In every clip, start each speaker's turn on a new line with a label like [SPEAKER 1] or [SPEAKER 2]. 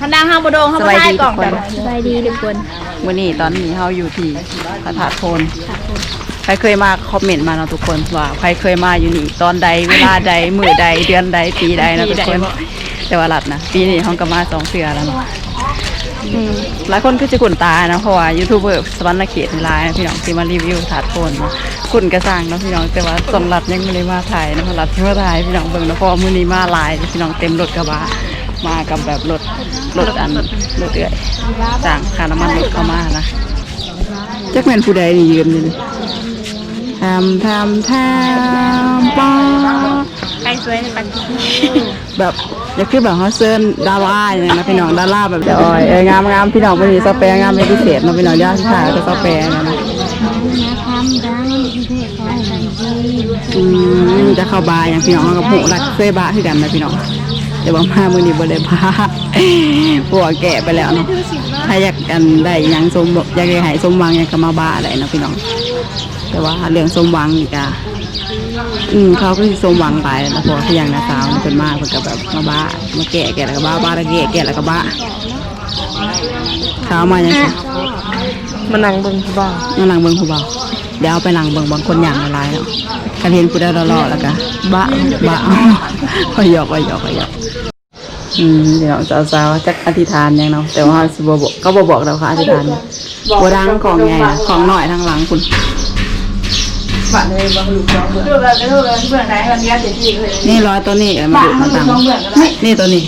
[SPEAKER 1] คันดังห้างบ่โดงเฮาบ่ได้กล่องจ้ะ
[SPEAKER 2] สบายดีทุกคน
[SPEAKER 3] วันนี้ตอนนี้เราอยู่ที่พระธาตุโพนใครเคยมาคอมเมนต์มาเนาะทุกคนว่าใครเคยมาอยู่นี่ตอนใดเวลาใดมือใดเดือนใดปีใดนะทุกคนแต่ว่าหลัดนะปีนี้ห้องก็มาสองเสือแล้วเนาะอืมหลายคนคือจะกุ่นตานะเพราะว่ายูทูบเบอร์สวรรค์เขตหลายนะพี่น้องที่มารีวิวถาดโพนเนาะกุ่นกระสังเนาะพี่น้องแต่ว่าสำหรับยังไม่ได้มาถ่ายนะเพราะหลัดที่มาถ่ายพี่น้องเบิ่งเนาะเพราะว่ามื้อนี้มาหลายพี่น้องเต็มรถกระบะ มากับแบบรถรถอันรถเอื่อยจ้างค่าน้ำมันรถเข้ามานะจักแม่นผู้ใดนี่ยืนอยู่นี่ทำทำทำป้า
[SPEAKER 1] ใครสวยในปันที
[SPEAKER 3] แบบอยากคือแบบเขาเซิร์นดาราอย่างนี้นะพี่น้องดาราแบบเดี๋ยวอ้อยเอ้ยงามงามพี่น้องวันนี้สเปรงามเป็นพิเศษเนาะพี่น้องย่าถ่ายก็สเปรนะนะอืมจะเข้าบาร์อย่างพี่น้องเขากับผูรักเคยบาร์คือกันนะพี่น้อง แต่ว่ามามื้อนี้บ่ได้บาร์ปวแก่ไปแล้วเนาะถ้าอยากกันได้หยังสมอยากได้ให้สมหวังอยากก็มาบาร์ได้เนาะพี่น้อง แต่ว่าเรื่องสมหวังนี่ก็อืมเขาก็สิสมหวังไปแล้วพอที่อย่างนาสาวมันเป็นมากเพิ่นก็แบบมาบ้ามาแก่แก่แล้วก็บ้าบ้าแล้วแก่แก่แล้วก็บ้าเขามาอย่างไง
[SPEAKER 1] มานั่งเบิ่งผู้บ่าว
[SPEAKER 3] มานั่งเบิ่งผู้เบา เดี๋ยวเอาไปนั่งเบิ่งบางคนอย่างละลายแล้วกันเห็นผู้ได้รอๆแล้วก็บ้าบ้าก็หยอกก็หยอกก็หยอกอืมเดี๋ยวสาวๆจักอธิษฐานยังเนาะแต่ว่าสิบบอกก็บ่บอกเราค่ะอธิษฐานเนี่ยบ่ดังของไงนะของหน่อยทางหลังคุณ
[SPEAKER 1] บ้านเลยบ่ลูกสองเบื่อดูเลยดูเลยเบื่อไหนวันนี้เจ็ดที่เลย
[SPEAKER 3] นี่ร้อยตัวนี้เอามาดูมาตังนี่ตัวนี้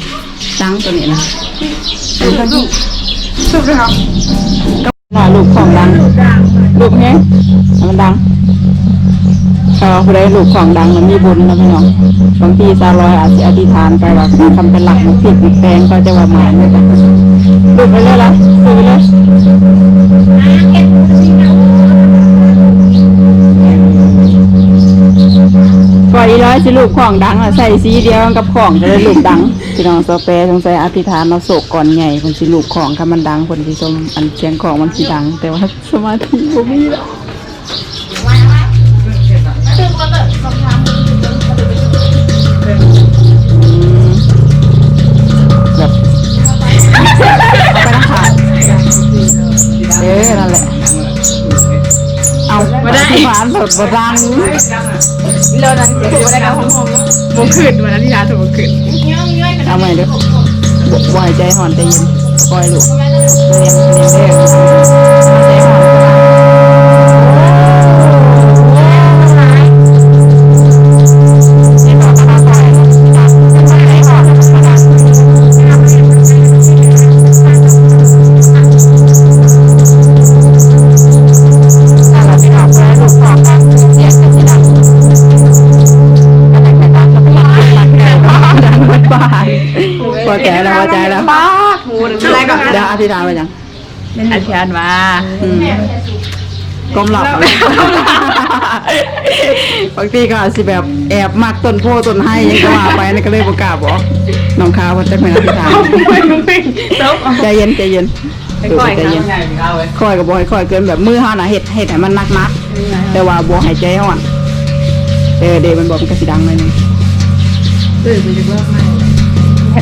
[SPEAKER 3] ตังตัวนี้นะ
[SPEAKER 1] สุดเลยครับ
[SPEAKER 3] หน่อยลูกของดังลูกแห้ง มันดังเออผู้ใดลูกของดังมันมีบุญนะพี่น้องบางทีซาลอยอาจจะอธิษฐานไปว่าทำเป็นหลักมันผิดมันแปลงก็จะว่าหมายไม่ได้ลูกไปเลยละลูกไปเลยก่อนอีร้อยสิลูกของดังอะใส่สีเดียวกับของจะได้ลูกดังพี่น้องสเปรสงสัยอธิษฐานเราโศกก่อนไงคนสิลูกของคำมันดังคนที่ชมอันเสียงของมันสิดัง แต่ว่าสมาธิบ่มีแล้ว ไม่ได้ผ่านสดบดัง
[SPEAKER 1] เรานั่งเจ็ดได้กับห้องห้องบ่ขึ้นวันนั้นที่ร้านถูกบ่ขึ้น
[SPEAKER 3] เอาใหม่เด้อบ่บ่ให้ใจห่อนใจเย็นปล่อยลูกเรียนเรียนเรียนใจห่อน
[SPEAKER 1] หรืออะไรก็
[SPEAKER 3] เดี๋ยวอธิษฐานไปยัง
[SPEAKER 1] อธิษฐานว่า
[SPEAKER 3] อืมก้มหลับบางทีก็อาจสิแบบแอบมักต้นโพต้นไห้ยังก็ว่าไปนี่ก็เลยประกล้าศบอกน้องข้าวว่าจะเป็นอธิษฐานใจเย็นใจเย็น
[SPEAKER 1] ค่อยๆ
[SPEAKER 3] ใจเย็น
[SPEAKER 1] ครับ
[SPEAKER 3] ค่อยกับบ่ให้ค่อยเกินแบบมือเฮาน่ะเฮ็ดเฮ็ดให้มันนักๆแต่ว่าบ่ให้ใจอ่อนเออเดยวมันบอกมันก็สิดังหน่อยหนึง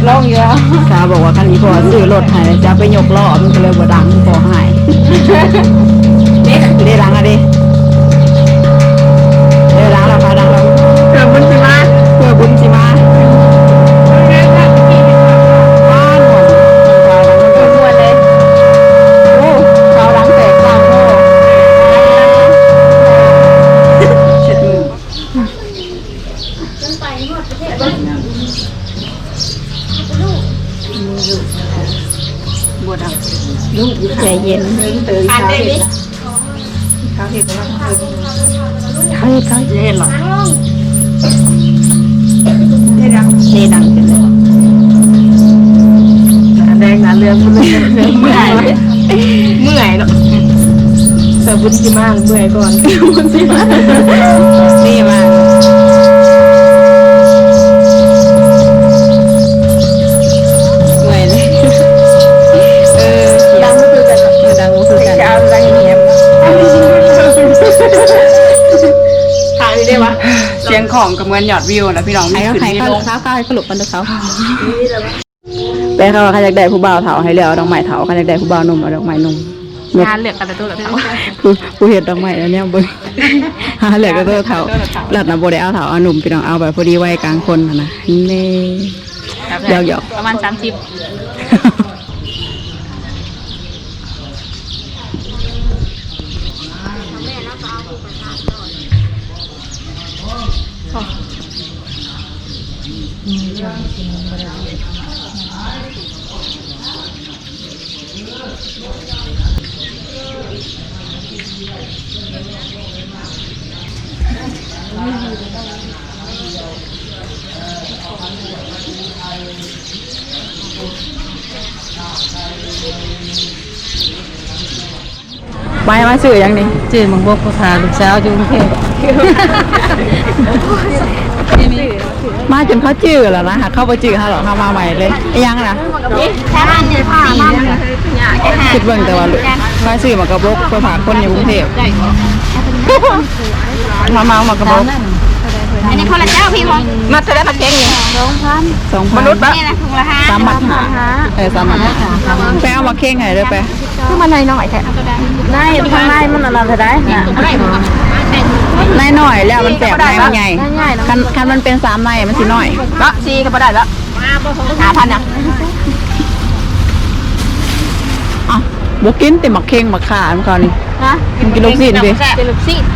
[SPEAKER 1] ลองอยู่แล้ว
[SPEAKER 3] ข้าวบอกว่าคันนี้พอซื้อรถให้จะไปยกล้อมันก็เลยบ่ดังพอให้ได้ดังอะดิเออดังแล้วค่ะดังแล้ว
[SPEAKER 2] ใจเย็น
[SPEAKER 1] อ่านได้ดิ
[SPEAKER 3] เขาเห็นเขาเห็นหรอ
[SPEAKER 1] ได้ดัง
[SPEAKER 3] เดดังขึ้นเลย
[SPEAKER 1] แดงนะเรื่องบุญเรื่องเมื่อยเมื่อยเนาะแต่บุญสิมาเมื่อยก่อนบุญสิมา
[SPEAKER 3] นี่มาเคื
[SPEAKER 1] อกันจะเอาดังเงียบถ่ายได้ปะ
[SPEAKER 3] เสียงของกับเงินยอดวิวนะพี่น้องมี
[SPEAKER 2] ใครก็
[SPEAKER 3] ขึ้น
[SPEAKER 2] ใคร
[SPEAKER 3] มี
[SPEAKER 2] ก็
[SPEAKER 3] ลง
[SPEAKER 2] เขาเขาให้ขลุกกันดูเขา
[SPEAKER 3] แปลเขาว่าเขาอยากได้ผู้บ่าวเถาให้เลือกเอาดอกไม้เถาเขาอยากได้ผู้บ่าวหนุ่มเอาดอกไม้หนุ่ม
[SPEAKER 1] งานเหลือกกันแต่ตัวละเท่า
[SPEAKER 3] ผู้ผู้เห็ดดอกไม้อันเนี้ยเบิ่งหาเหลือก็ตัวเถาหลัดนะบ่ได้เอาเถาเอาหนุ่มพี่น้องเอาแบบพอดีไว้กลางคนน่ะนะนี่หยอกๆ
[SPEAKER 1] ประมาณสามสิบ
[SPEAKER 3] ไปมาซื้อยังนี่
[SPEAKER 2] จื่อมังบกพาลูกสาวอยู่กรุงเทพ
[SPEAKER 3] มาจนเขาจื้อแล้วนะหากเข้าไปจื้อเขาหรอกเข้ามาใหม่เลยไอ้ยังนะ
[SPEAKER 2] แค่บ้านเนี่ยผ้ามัน
[SPEAKER 3] คิดเบิ่งแต่ว่าลูกมาซื้อมากระบกไปฝากคนอยู่กรุงเทพมาเมามากระบก
[SPEAKER 2] อันนี้คนละเจ้าพี่พง
[SPEAKER 1] มาเท่าไรมาเก่งเนี่ย
[SPEAKER 2] สองพัน
[SPEAKER 3] สองพัน
[SPEAKER 2] นี่นะถุงละห้า
[SPEAKER 3] สามบาทหาเออสามบาทหาไปเอามาเข่งให้เด้อไป
[SPEAKER 2] คือมันน้อยๆแท้ได้ทางในมันอะไรเท่าได้ น่ะ
[SPEAKER 3] ในหน่อยแล้วมันแตกในมันใหญ่
[SPEAKER 2] ง่ายๆเนาะ
[SPEAKER 3] คันคันมันเป็นสามในมันสิน้อย
[SPEAKER 1] ละซีก็บ่ได้ละหาพันอะ
[SPEAKER 3] อะบกินแต่มักเข่งมักขามันเขานี่
[SPEAKER 2] ฮะ
[SPEAKER 3] มันกินลูกศิษย์ดิ
[SPEAKER 2] เป็นลูกศิษย์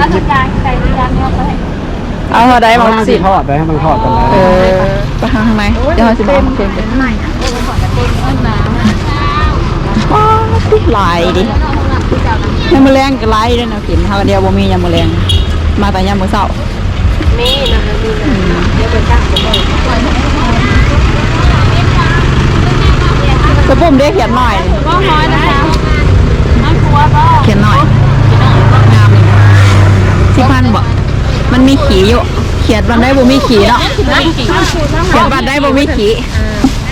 [SPEAKER 2] ถ้าสนใจใส่จานเนี่ยไป
[SPEAKER 3] เอาเท่าใดมักศิษย์
[SPEAKER 4] ทอดไปให้มันทอดกันเลย
[SPEAKER 3] เออไปข้างในเดี๋ยวเราสิบอกมักเข่งเป็นว้าวติหลายดิ ยามมื้อแรงก็หลายเด้อแนวกินเฮาก็เดียวบ่มียามมื้อแรงมาแต่ยามมื้อเช้า
[SPEAKER 2] มีนะมีนะเดี๋ยวไปจ้างผมเลย
[SPEAKER 3] กระปุ่มได้เขียนหน่อย
[SPEAKER 2] ก็น้อยนะคะน้อยครัวก็
[SPEAKER 3] เขียนหน่อยงามเลยสิพันบ่มันมีขีอยู่เขียนบันได้บ่มีขีเนาะเขียนบันได้บ่มีขี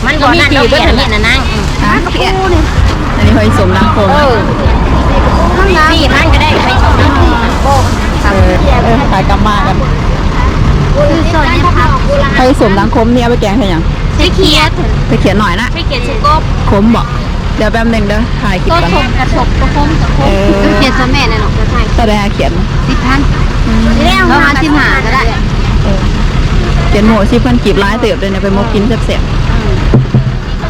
[SPEAKER 2] มันก็มีกี่เบิ้ลนี่นะนั่ง
[SPEAKER 3] ฮะอันนี้เฮ้ยสมนางคม
[SPEAKER 2] สี่มันก็ได้ไปชม
[SPEAKER 3] เออเออขายกำมากัน
[SPEAKER 2] คือโซนนี้ค่ะ
[SPEAKER 3] เฮ้ยสมนางคมเนี่ยเอาไปแกงใช่ยัง
[SPEAKER 2] ใช้เคียด
[SPEAKER 3] ไปเขียนหน่อยนะ
[SPEAKER 2] ไม่เกียดสกบ
[SPEAKER 3] คมบ่เดี๋ยวแป๊บหนึงเด้อถ่ายคลิป
[SPEAKER 2] ก็
[SPEAKER 3] กัน
[SPEAKER 2] ชมกระทบกระคมกระคมเกียดสแม่เนี่ยหรอกจะใช่
[SPEAKER 3] ตอนแรกเขียน
[SPEAKER 2] สิบพันเรียกมาสิบห้าก็ได้
[SPEAKER 3] เขียนหมูสิเพิ่นกีบร้ายเติบเลยเนี่ยไปมกกินแซ่บ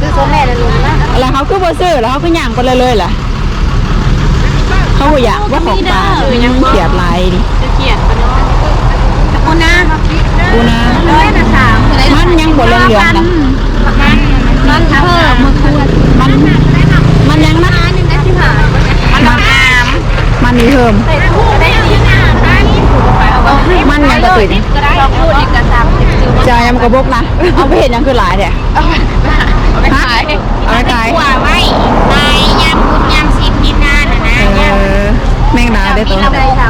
[SPEAKER 2] คือโซแม่เลยลุงนะ
[SPEAKER 3] ๆแล้วเขาคือบ่ซื้อแล้วเขาคือหย่างไปเลยเลยล่ะ เขาบ่อยากว่าของปลาเขียดลายดิ
[SPEAKER 1] จะเขียนปะเนาะ
[SPEAKER 2] คุณนะ
[SPEAKER 3] ดูนะ
[SPEAKER 2] ร้อยนะสาว
[SPEAKER 3] มันยังบ่เหลืองๆนะ
[SPEAKER 2] มันเพิ่มมือคูณ
[SPEAKER 3] มันมันยังนะ
[SPEAKER 2] หนึ่งได้สิบห้า
[SPEAKER 3] มันมันมีเพิ่ม
[SPEAKER 2] ใส่คู่ได้สิบห้าได้
[SPEAKER 3] มันยังกระตุย
[SPEAKER 2] ก็ได้เราพูดอีกกระซามสิบสิบ
[SPEAKER 3] จะเอายำกระบกนะเอาไปเห็นยังคือหลายเดี๋ย
[SPEAKER 1] เอาไปขาย
[SPEAKER 3] เอาไปขาย
[SPEAKER 2] หัวไว้ในยำคุณยำสิบพินานนะนะ
[SPEAKER 3] เออแมงดา ได้ตัว
[SPEAKER 2] เรา
[SPEAKER 3] เท่า
[SPEAKER 2] ไป
[SPEAKER 3] ใด
[SPEAKER 2] ท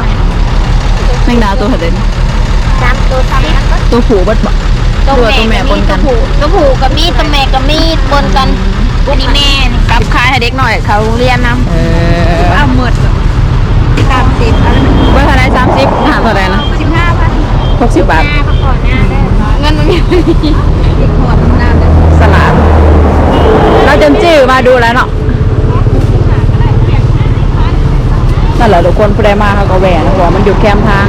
[SPEAKER 3] แมงดาตัวเท่าใดำ
[SPEAKER 2] จำตัวซ้ำ
[SPEAKER 3] ตัวผูบัดบ่ตัวตัวแม่ปนกัน
[SPEAKER 2] ตัวผูกับมีดตัวแม่กับมีดปนกันวันนี้แม่นี่
[SPEAKER 1] กับขายให้เด็กหน่อย เขาเรียนน
[SPEAKER 3] เออำ
[SPEAKER 1] เอาหมด
[SPEAKER 2] สามสิบอะไร
[SPEAKER 3] เบอร์เท่าใดสามสิบหาเท่าใดนะ
[SPEAKER 2] สิบห้าพัน
[SPEAKER 3] หกสิบบาท
[SPEAKER 2] หน้าพักผ่อนหน้าได้เงินมันมีอีกหัวหน้าได้
[SPEAKER 3] สลัดเราจนจื้อมาดูแล้วเนาะ นั่นแหละทุกคนผู้ใดมาเขาก็แหวนนะว่ามันอยู่แคมทาง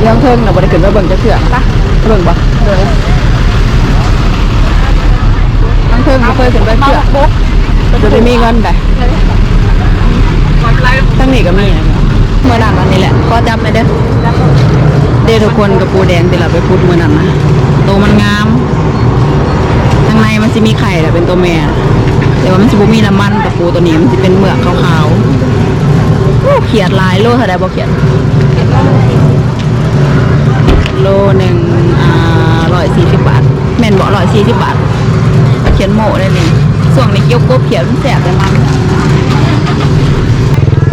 [SPEAKER 3] เรื่องเทิงเราบ่ได้ขึ้นไปเบิ่งจะเถื่อนปะเบิ่งบ่เบิ่งทางเทิงบ่เคยขึ้นไปเถื่อนจะได้มีเงินไปทั้งนี้ก็มีนเมื่อนั้นวันนี้แหละก็จำไม่ได้เด้ทุกคนกับปูแดงที่เราไปพูดเมื่อนั้นนะตัวมันงามข้างในมันจะมีไข่แหละเป็นตัวแม่แต่ว่ามันจะบ่มีน้ำมันกับปูตัวนี้มันจะเป็นเหมือกขาวๆ เขียดหลายโลเท่าไดบ่เขียดโลหนึ่งอ่าร้อยสี่สิบบาทแม่นบ่ร้อยสี่สิบบาทเขียนโม่ได้นี่ส่วนนี้เกี่ยวกบเขียดมันแสบแต่มัน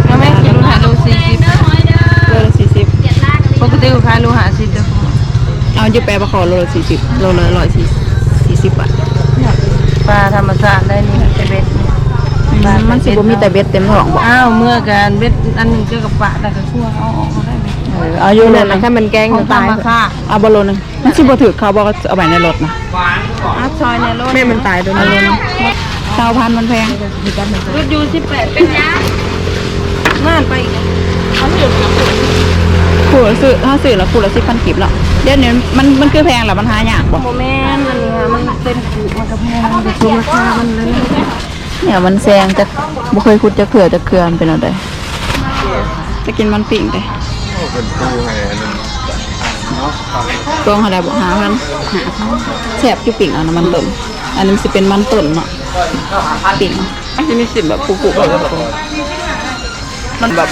[SPEAKER 1] แล้วแม่กินลูกหาโลสี่สิบ
[SPEAKER 3] โลละสี่สิบ
[SPEAKER 1] ปกติลูกค้าลูกหาสิบเด้อ
[SPEAKER 3] เอาอยู่แปลประคอโลละสี่สิบโลละร้อยสี่สี่สิบบาท
[SPEAKER 1] ปลาธรรมชาติได้นี่เป็นเบ็ด
[SPEAKER 3] มันสิบ่มีแต่เบ็ดเต็มท้องบ่
[SPEAKER 1] อ้าวเมื่อกันเบ็ดอันหนึงเจอกับปลาแต่ก็ชั่วเอาออกมาได้ไหม
[SPEAKER 3] เออเอาอยู่โล
[SPEAKER 1] นั่น
[SPEAKER 3] นึ
[SPEAKER 1] นะ
[SPEAKER 3] ง
[SPEAKER 1] ถ้ามันแกง
[SPEAKER 3] ของ
[SPEAKER 1] ตา
[SPEAKER 3] ตายย
[SPEAKER 1] มาค่า
[SPEAKER 3] เอาบอลโลนึงมันสิบ่ถือเขาบอกเอาไว้ในรถนะอัพซอยเนี่ยรถ
[SPEAKER 1] แม่มันตายตัวนี้
[SPEAKER 3] เก้าพันมันแพง
[SPEAKER 2] รถยูสิบแปดเป็นยา
[SPEAKER 1] น่านไปอีกเขาเดือด
[SPEAKER 3] ขูดละซื้อถ้าซื้อแล้วขูดละสิบพันกิบแล้วเดี๋ยวนี้มันมันคือแพงแล้วมันหายากบ่
[SPEAKER 1] โมแมนอันนี้ค่ะมันเป็นผูมันกระแพงมันจะชมราคามันเลย
[SPEAKER 3] เนี่ยมันแซงจะบ่เคยขุดจะเขื่อจะเขื่อนเป็นอะไรจะกินมันปิ่งเลย
[SPEAKER 4] เป็นตู้ให้อันนั้น
[SPEAKER 3] กองอะไรบอกหาพันแสบจุปิ่งเอันน้ำมันต้นอันนี้สิเป็นมันต้นเนาะปิ่งจะมีสิแบบปุกๆแบบมันแบบ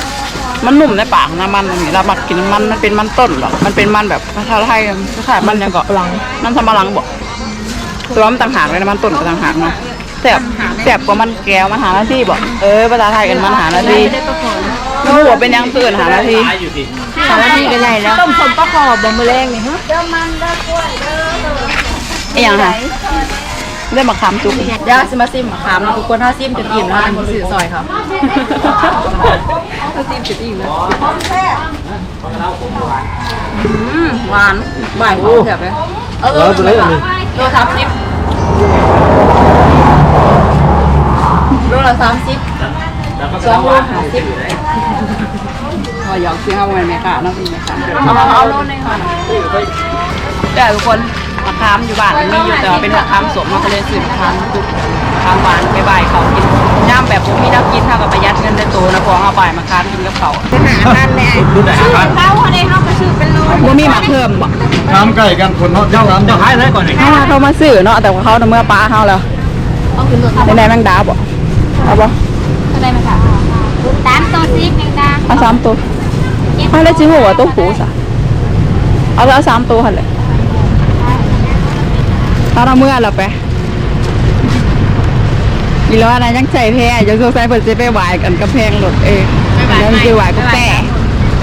[SPEAKER 3] มันนุ่มในปากนะมันอย่างนี้เรามักกินมันมันเป็นมันต้นหรอมันเป็นมันแบบภาษาไทยคล้ามันยังเกาะลังมันสำปะหลังบอกตัวมันต่างหากเลยนะมันต้นก็ต่างหากเนาะ แสบแสบกว่ามันแก้วมันหาหน้าที่บอกเออภาษาไทยกันมันหาหน้าที่ไม่รู้ว่าเป็นยังตื่นหาหน้าที่
[SPEAKER 1] สารพีกันใหญ่แล้วต้มสมปลาขอบบ่มือแรงนี่ฮะ
[SPEAKER 3] ไอ้ยังค่ะได้มาคำจุกเดี๋ยวสิมาซิมมาคำนะทุกคนถ้าซิมจะอิ่มแล้วอันนี้สื่อซอยเขาถ้าซิมจะอิ่มแล้วอืมหวานบ่ายหอมแบบเลยเออตัวนี้โลสามสิบ โลละสามสิบสองโลห้าสิบพอหยอกซื้อเข้ามาไหมค่ะน้องพี่ไหมค่ะเอาเอาโลนึงค่ะแต่ทุกคนมะขามอยู่บ้านมีอยู่แต่ว่าเป็นมะขามสดมาก็เลยซื้อมะขามจุกมะขามหวานไปบ่ายเขากินย่ามแบบผมมีน้ำกินเท่ากับประหยัดเงินได้โตนะพอเอาบ่ายมะขามกินกับเขา
[SPEAKER 1] หาบ้านแม่
[SPEAKER 4] รุ่นไหนครับ
[SPEAKER 2] เข้าอะไรเข้าก็ซื้อเป็นโล
[SPEAKER 3] บ่มีมาเพิ่มบ่
[SPEAKER 4] น้ำไก่กันคนเจ้าน้ำเจ้าขายอะไรก่อนนี่
[SPEAKER 3] ถ้าเขามาซื้อเนาะแต่ว่าเขาน่ะเมื่อป้าเขาแล้วในในแมงดาบ่ เอาบ่
[SPEAKER 2] อะไรมาค่ะสามตัวซิกยังดา
[SPEAKER 3] เอาสามตัวเอาเลยจิหัวาตัวผูซะเอาแล้วเอาสามตัวหั่นเลยถ้าเราเมื่อเราไปอีแล้วอะไรยังใจแพ้ยังสงสัยเพิ่นสิไปไหวกันกับแพงรถเองยังสิไหวก็แต่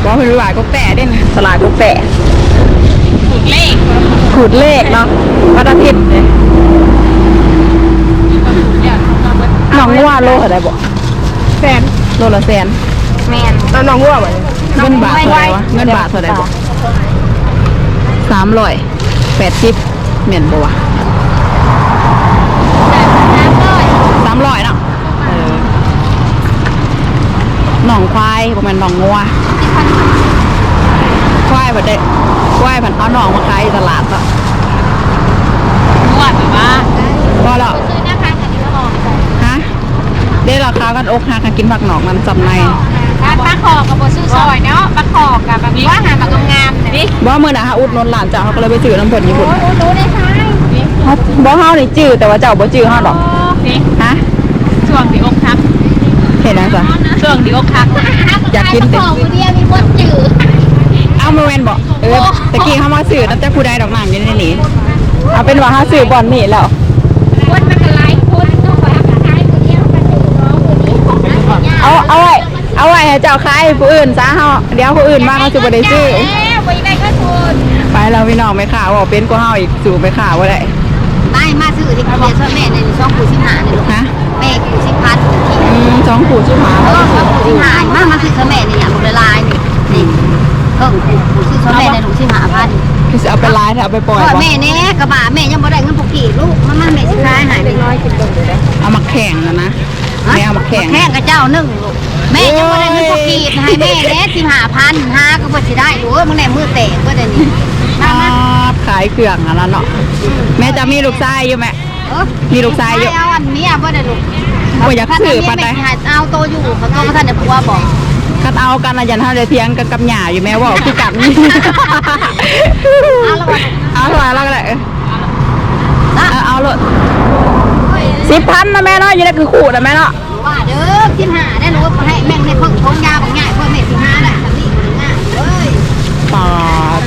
[SPEAKER 3] ว่าเพิ่นไหวก็แต่เด้นะสลายก็แต่
[SPEAKER 2] ถูกเลข
[SPEAKER 3] ขูดเลขเนาะวันอาทิตย์เนี่ยน้องว่าโลเท่าไหร่บ่
[SPEAKER 1] แฟน
[SPEAKER 3] โลละแสน
[SPEAKER 2] แมน
[SPEAKER 1] แล้วน้องวัวบ่
[SPEAKER 3] เงินบาทเท่าไหร่วะเงินบาทเท่าไหร่บ่สามร้อยแปดสิบเหม็นบ่วะสามร้อยเนาะเออหนองควายประมาณหนองงัวควายแบบได้ควายผันเอาหนองมาขายอยู่ตลาดอะ
[SPEAKER 2] นวดแบบว่า
[SPEAKER 3] พอแล้ว
[SPEAKER 2] ซื้อหน้าค้างกันที่ละหอ
[SPEAKER 3] ฮะ ได้ราคากันอกหักกันกินผักหนอกมันจำใน
[SPEAKER 2] ปลาคอกับบซื้อซอยเนาะปลาคอกับแบบว่าหาแบบงามๆนี่
[SPEAKER 3] บ่มือนะฮะอุดหนนหลานเจ้าเขาก็เลยไปจื้อน้ำเพิ่นญี่ปุ่น
[SPEAKER 2] รู้ได้ใช่
[SPEAKER 3] เขาบ่เฮานี่จื้อแต่ว่าเจ้าบ่จื้อเฮาดอก
[SPEAKER 2] นี่
[SPEAKER 3] ฮะ
[SPEAKER 2] ช่วงที่อกทัก
[SPEAKER 3] เห็นจังซะ
[SPEAKER 2] ช่วงที่อกทัก
[SPEAKER 3] อยากกินติ
[SPEAKER 2] ของเดียวมีคนจืด
[SPEAKER 3] เอามาแม่นบ่เออตะกี้เฮามาซื้อนั่นแต่ผู้ใดดอกนางอยู่ในนี่เอาเป็นว่าเฮาซื้อบ่อนนี่แล้ว
[SPEAKER 2] คนมันก็ไล่คน เอา
[SPEAKER 3] เอาไว้เอาไว้ให้เจ้าขายให้ผู้อื่นซะเฮาเดี๋ยวผู้อื่นมาเขาสิบ่ได้ซื้อ
[SPEAKER 2] แล้วไปได้ก็ทุน
[SPEAKER 3] ไปแล้วพี่น้องไม่ข่าวว่าเป็นกว่าเฮาอีกสู่ไปข่าวบ่ได้
[SPEAKER 5] ไม่มาซื้อที่เรียนช่วยแม่ในช่องปู่สิบหาในลูก
[SPEAKER 3] ฮะ
[SPEAKER 5] แม่ปู่สิบพันขี่
[SPEAKER 3] อืมสองผู้ชื่อหมา
[SPEAKER 5] เอ
[SPEAKER 3] เฮา
[SPEAKER 5] อช่องปู่สิบหามามาซื้อช่วยแม่ในอย่างลูกละลายนี่นี่เออปู่ซื้อช่วยแม่ในลูกสิบหาพัน
[SPEAKER 3] คือสิเอาไปไลฟ์เอาไปปล่อย
[SPEAKER 5] พ่อ
[SPEAKER 3] บ่
[SPEAKER 5] แม่เนี่ยกระบะแม่ยังบ่ได้เงินปกติลูกมันมันแม่สิขายหายไปร้อยกินลงเลย
[SPEAKER 3] เอามาแข่งนะนะ แม่เอามาแข่ง
[SPEAKER 5] แข่งกับเจ้าหนึ่งลูกแม่ยังบ่ได้เงินปกติให้แม่เนี่ยสิบหาพันห้าก็บ่สิได้ดูมึงแน่มือแตกก็เดี๋ยวนี้มามา
[SPEAKER 3] ขายเครื่องอันนั้นเนาะแม่จะมีลูกชายอยู่ไหม
[SPEAKER 5] เออ
[SPEAKER 3] มีลูกชายอยู่
[SPEAKER 5] เอาอันนี้อะบ่ได้ลูก
[SPEAKER 3] บ่อยากซื้อปานใด
[SPEAKER 5] แม่สิเอาโตอยู่เขาโตก็ท่านได้ผัวบอก
[SPEAKER 3] คัดเอากันนะยันเท่าจะเทียงกันกับหย่าอยู่แม่ว่าคือกัน
[SPEAKER 5] เอาละวัน
[SPEAKER 3] เอาเท่าไหร่แล้วก็ได้เออเอาเอาเลย สิบพันนะแม่เนาะอยังได้คือขู่นะแม่เนาะ
[SPEAKER 5] ว่าเด้อสิบห้าได้หนูให้แม่งในเพิ่งทงยาบางง่ายเพื่อแม่สิบห้าได้ทำนี่ง่ายเอ้ย
[SPEAKER 3] ปาด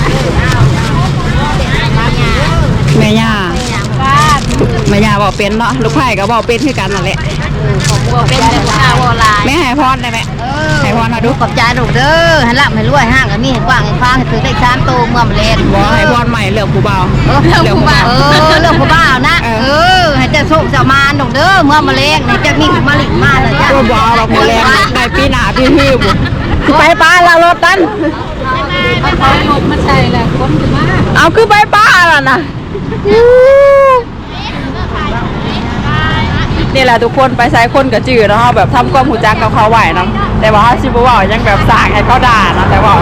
[SPEAKER 3] แม่ย่าแม่ย่าบอกเป็นเนาะลูกไผ่ก็บอกเป็นคือกันนั่นแหละ
[SPEAKER 5] บัวเป็นแต่บัวข้าวบัวลาย
[SPEAKER 3] แม่ให้พรได้ไหม
[SPEAKER 5] เออ
[SPEAKER 3] ให้พรมาดู
[SPEAKER 5] ขอบใจลูกเด้อให้รับให้รวยห้างก็มีให้กว้างให้ฟ้างให้ถือได้ชามโตเมื่อมเลน
[SPEAKER 3] บอกให้พรใหม่เลือกผู้เบา
[SPEAKER 5] เออเรื่องผู้บ่าวเออเรื่องผู้บ่าวนะ
[SPEAKER 3] เออ
[SPEAKER 5] เออให้เจ้าโชคเจ้ามารลูกเด้อเมื่อมะเร็งให้เจ้ามีมาลิมาเลยจ้ะ
[SPEAKER 3] ก็บอกเราหมดแรงได้ปีหน้าพี่ฮือบุไปป้าเรารถนั้น
[SPEAKER 2] มันคอยลมมันใช่แหละคนถึงมาก
[SPEAKER 3] เอาคือไปป้าล่ะนะ นี่แหละทุกคนไปใช้คนกับจืดเนาะแบบทำความหูจักกับเขาไหวเนาะแต่ว่าเขาชิบว่ายังแบบสร้างให้เขาด่าเนาะแต่ว่า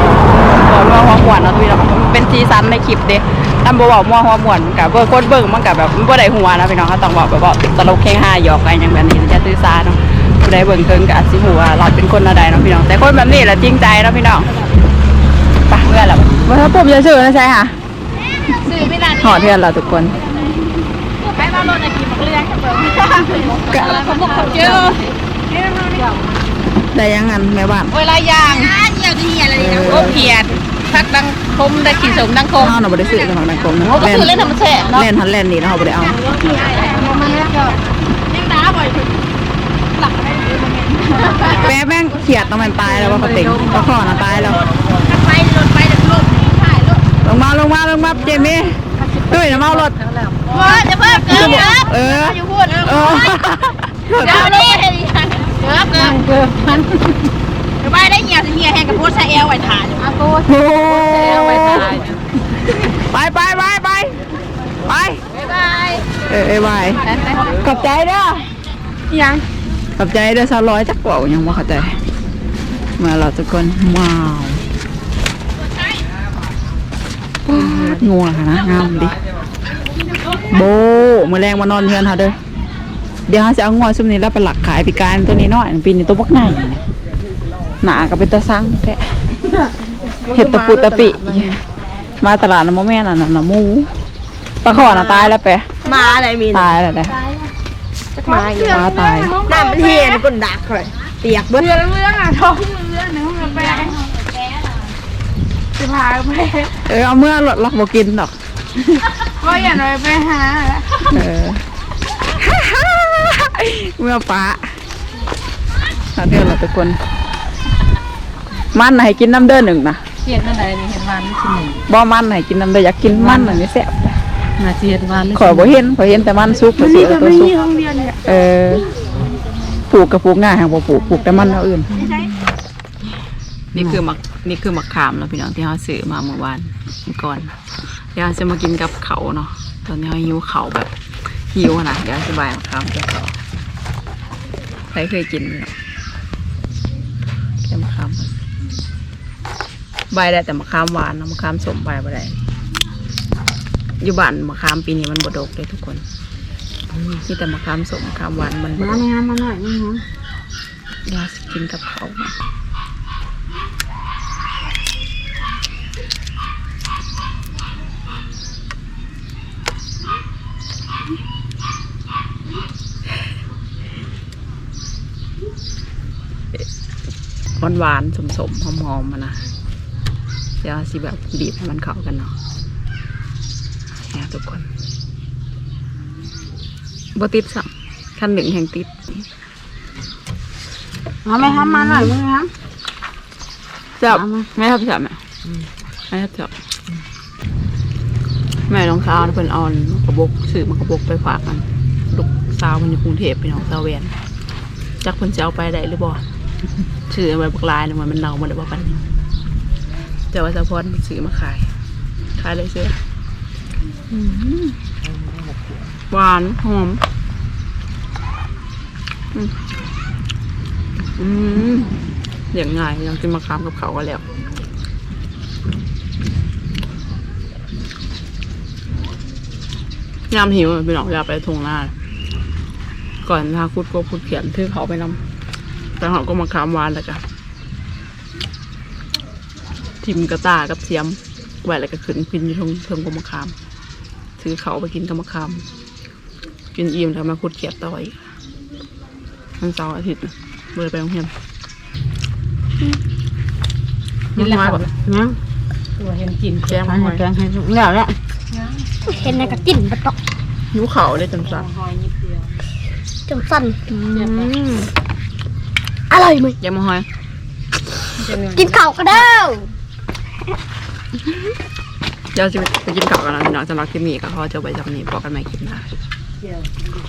[SPEAKER 3] บอกว่าหัวหมวนเนาะทุกคนมันเป็นซีซันในคลิปเด้ทำบ่บอกมัวหัวหมวนกับเบิ่งคนเบิ่งมันกับแบบมันบ่ได้หัวนะพี่น้องเขาต้องบอกแบบว่าตลกแข่งห้าหยอกอะไรอย่างแบบนี้จะตื้อซาเนาะผู้ใดเบิ่งเคิงกับอาจสิหัวาเราเป็นคนอะไรเนาะพี่น้องแต่คนแบบนี้แหละจริงใจเนาะพี่น้องไปเมื่อแล้วเมื่อปุ๊บจะชื่อนะใช่ค่ะ
[SPEAKER 2] ซื้อไม่ได้
[SPEAKER 3] หอดเทือนเราทุกคน
[SPEAKER 2] ไปมารถอากินมัก เลี้ยงกับเบิ่งเขาบอกเขาเจอ
[SPEAKER 3] ได้ยังงั้นแม่บ้าน
[SPEAKER 2] เวลายางเหี่ยวจะเหี่ยอะไรนะโอ้เพียดพักดังคมได้ขี่สมดังคม
[SPEAKER 3] ข้าวเราไม่ได้ซื้อของนางกรมนะ
[SPEAKER 2] โอ้ก็คือเล่นธรรมชาติเนาะ
[SPEAKER 3] เล่นทันเล่นนี่นะเราไม่ได้เอา
[SPEAKER 2] ยังน้าบ่อย
[SPEAKER 3] แม่แม่งเขียดต้องมันตายแล้วว่าเขาติงก็ขอนะตายแล้ว
[SPEAKER 2] ไปรถไปเดี๋ยวรถถ่ายรถ
[SPEAKER 3] ลงมาลงมาลงมาเจมี่ตุ้ยนะเมารถ
[SPEAKER 2] ว่าจะเพิ่มเกินครับ
[SPEAKER 3] เออ
[SPEAKER 2] อยู่พูดเอ
[SPEAKER 3] เอ
[SPEAKER 2] เดี๋ยวนี้เกินเกินเกินมันเดี๋ยวไปได้เหี่ยวจะเหี่ยแห้งกับโพสเอลไว้ถ่ายอะโพส
[SPEAKER 3] โอ้ไปไปไปไปไป
[SPEAKER 2] บ๊าย
[SPEAKER 3] เออไปขอบใจเด้อ
[SPEAKER 2] ยัง
[SPEAKER 3] ขอบใจเด้อสาวร้อยจักกว่ายังว่าข้าใจมาเราทุกคนว้าวงัวค่ะนะงามดิ โบมือแรงมานอนเทือนค่ะเด้อเดี๋ยวเขาจะเอางัวซุมนี้แล้วไปหลักขายปีการตัวนี้น้อยปีนี้ตัวบักใหญ่หนาก็เป็นตะซังแท้เห็ดตะปูตะปิมาตลาดน้ำมะแม่น่ะน่ะน้ำหมูปลาขอน่ะตายแล้วไป
[SPEAKER 1] มาอะไรมี
[SPEAKER 3] ตายแล้วเลย
[SPEAKER 1] มาอยู่
[SPEAKER 3] ปลาตาย
[SPEAKER 1] น้ำมันเฮียนก้นดักเลยเปียกเบิ้ล
[SPEAKER 2] เรื่องเรื่องอะท้องเรื่องหนึ่งมันไปจะพาไป
[SPEAKER 3] เออเอาเมื่อหลดล็อกบอกกินดอก
[SPEAKER 2] ก็อย่าเลยไปหา
[SPEAKER 3] เออเมื่อป้าถ้าเที่ยวเราทุกคน มันไหนกินน้ำเด้อหนึ่งนะ
[SPEAKER 6] เสียดนั่นใดนี่เห็นวานนี่คือหนึ่ง
[SPEAKER 3] บ่มันไหนกินน้ำเด้ออยากกินมันอันนี้แซ่บ
[SPEAKER 6] นาเสียดวานนี่
[SPEAKER 3] ขอยบ่เห็นขอยเห็นแต่มันซุกขอยสิเอาตัวซุกเออปลูกกับปลูกง่ายหางบ่ปลูกปลูกแต่มันเอาอื่น นี่คือมักนี่คือมักขามเนาะพี่น้องที่เราซื้อมาเมื่อวานเมื่อก่อนเดี๋ยวเราจะมากินกับเขาวเนาะตอนนี้เราหิวเขาวแบบหิวอะนะเดี๋ยวอธิบายมักขามกับเขาใครเคยกินไหมเนาะแค่มะขามใบได้แต่มะขามหวานเนาะมะขามสมใบบ่ได้อยู่บ้านมะขามปีนี้มันบดกเลยทุกคนมีแต่มะขามสมมะขามหวานมันบด
[SPEAKER 5] มากไหมฮะมาหน่อยนี่ฮะ
[SPEAKER 3] อยากกินกับเขาวเนาะ หวานหวานๆสมสมๆหอมหอมๆมานะเดี๋ยวสิแบบบีบให้มันเข้ากันเนาะเนี่ยทุกคนบ่ติดสัมขั้นหนึ่งแห่งติด
[SPEAKER 5] เอาไหมฮะมาหน่อยมึงฮะ
[SPEAKER 3] จับแม่ครับจับแม่แม่ครับจับแม่น้องสาวเพิ่นเอามากระบกซื้อมากระบกไปฝากกันลูกสาวมันอยู่กรุงเทพไปน้องสาวเวียนจักเพิ่นจะเอาไปได้หรือบ่ ซื้อไว้บักลายหนึงมันมันเน่าหมันได้บ่ปันนี้แต่ว่าสะพอนซื้อมาขาย ขายเลยซื้ออืมหวานหอมอืมอืมอย่างง่ายยังกินมะขามกับเขาวก็แล้วยามหิวอะพี่น้องอยากไปทงหน้า ก่อนทาคุดก็คุดเขียนถือเขาไปนำ แต่เขาก็มาขามหวานแล้วกันทิมกระตากับเทียมไว้แล้วก็ขึ้นพินอยู่ทงเทิงก็มาขาม ซื้อเขาไปกินกับมะขาม กินอิ่มแล้วมาคุดเขียดต่ออีกมันเสาร์อาทิตย์น่ะบ่เลยไปโรงเรียน
[SPEAKER 6] นี่แหละ
[SPEAKER 3] มา
[SPEAKER 6] ค่ะ
[SPEAKER 3] แบบ
[SPEAKER 5] เนี่ย
[SPEAKER 6] ตัวเห็นกิน
[SPEAKER 3] แจ้ง
[SPEAKER 5] ให้
[SPEAKER 3] มาหอย
[SPEAKER 5] แกงให้ลูกแล้วแหละ
[SPEAKER 2] เห็นในกระติ่นกระตอก
[SPEAKER 3] หิวเขาเลยจังสัน
[SPEAKER 2] จังสั้นอ ร่อยมั้ย
[SPEAKER 3] ยายมาหอย
[SPEAKER 2] กินข้าวก็ได้
[SPEAKER 3] เดี๋ยวจะไปกินข้าวกันนะพี่น้องสำหรับคลิปนี้ก็ขอจบไปจำนี้พบกันใหม่คลิปหน้า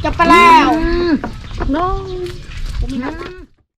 [SPEAKER 2] จะไปแล้ว
[SPEAKER 5] อืม